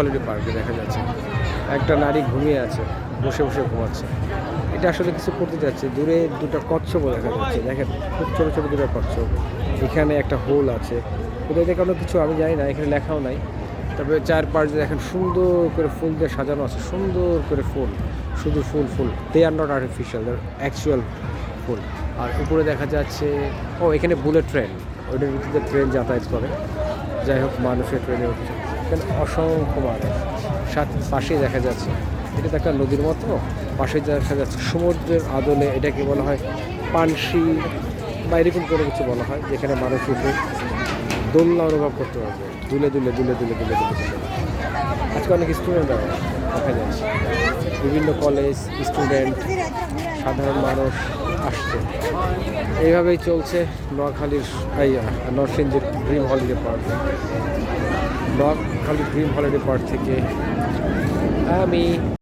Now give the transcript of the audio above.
Holiday পার্কে দেখা যাচ্ছে। একটা নারী ঘুমিয়ে আছে, বসে বসে ঘুমাচ্ছে। এটা আসলে কিছু করতে যাচ্ছে, দূরে দুটো কচ্ছপ দেখা যাচ্ছে। দেখেন, খুব ছোটো ছোটো দুটো কচ্ছপ। এখানে একটা হোল আছে। থেকে কোনো কিছু, আমি জানি না, এখানে লেখাও নাই। তবে চারপাশে দেখেন সুন্দর করে ফুল দিয়ে সাজানো আছে, সুন্দর করে ফুল। শুধু ফুল ফুল। They are not artificial actual ফুল। আর উপরে দেখা যাচ্ছে, ও, এখানে বুলেট ট্রেন। ওইটার ভিত্তিতে ট্রেন যাতায়াত করে। যাই হোক, মানুষের ট্রেনে উঠছে। এখানে অসংখ্য মানুষ। সাথে পাশেই দেখা যাচ্ছে। এটা তো একটা নদীর মতো। পাশে দেখা যাচ্ছে সমুদ্রের আদলে এটাকে বলা হয় পানসি বা এরকম কোনো কিছু বলা হয়, যেখানে মানুষ উঠে দোলনা অনুভব করতে পারবে। দুলে দুলে দুলে দুলে দুলে দুলে দুলে আজকে অনেক স্টুডেন্ট দেখা যাচ্ছে। বিভিন্ন কলেজ স্টুডেন্ট সাধারণ মানুষ আসছে। এইভাবেই চলছে নোয়াখালীর নরসিংদীর dream holiday park Noakhali dream holiday park থেকে। আমি